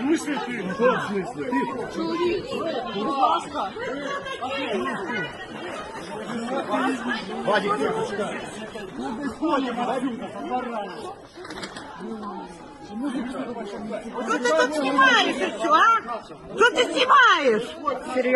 смысле ты? В каком смысле? Ты? Человек, будь ласка. Вадик, девочка. Ну, без поля, Вадюка. Что ты тут снимаешь еще, а? Что ты снимаешь?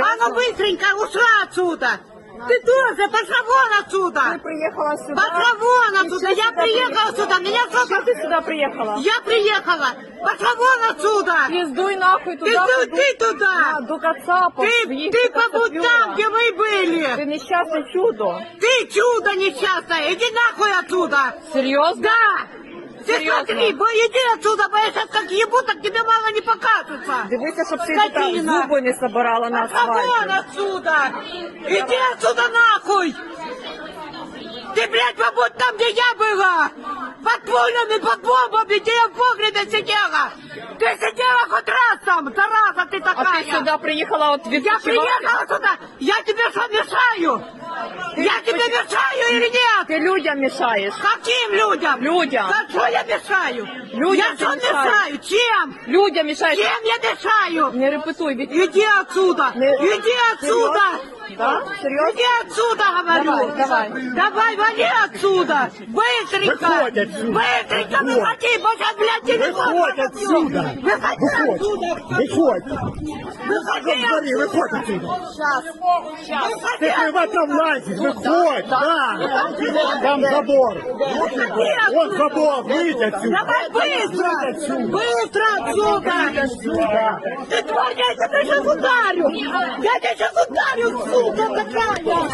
А ну быстренько, ушла отсюда. Ты тоже, пошла вон отсюда. Приїхала сюди. Пошла вон І отсюда. що Я сюди приехала сюда. Меня Що сколько... ти сюди приїхала? Я приехала. Пошла вон отсюда. Піздуй нахуй туди. Ты, ходи. ты, ты туда. На, до Кацапа. Ты, ты побудь там, где вы Ти были. нещасне чудо. Ты чудо несчастное. Иди нахуй отсюда. Серйозно? Да. Ты Серьезно? смотри, бо иди отсюда, бо я сейчас как ебу, так тебе мало не покажется. Дивися, щоб ти Скотина. тут зуби не собирала на Пошла вон асфальті. отсюда! Иди отсюда нахуй! Ты, блядь, побудь там, где я была! Под пулями, под бомбами, где я в погребе сидела! Ты сидела хоть раз там, зараза ты А такая! ти сюди приїхала от Я відпочивати? приехала сюда! Я тебе или нет? Ти людям мішаєш. Каким людям? Людям. За что я мешаю? Людям я ты что мешаешь. мешаю? Чем? Людям мішаєш. Чем я мешаю? Не репетуй. від- Иди отсюда! Не- Иди отсюда! Да? Серйозно? Иди отсюда, говорю! Давай, давай. Давай, вали отсюда! Быстренько! Выходь отсюда! Быстренько выходи, боже, блядь, телефон! Выходь разобью. отсюда! Выходи Выходь! отсюда! Виходь! Выходи Говори, отсюда! виходь отсюда! Выходи Ты в этом влазишь, выходь! Да! Там забор! Вот забор, выйди отсюда! Давай быстро! Быстро отсюда! Отсюда! Ты тварь, я тебя сейчас ударю! Я тебя сейчас ударю, 就这个价呀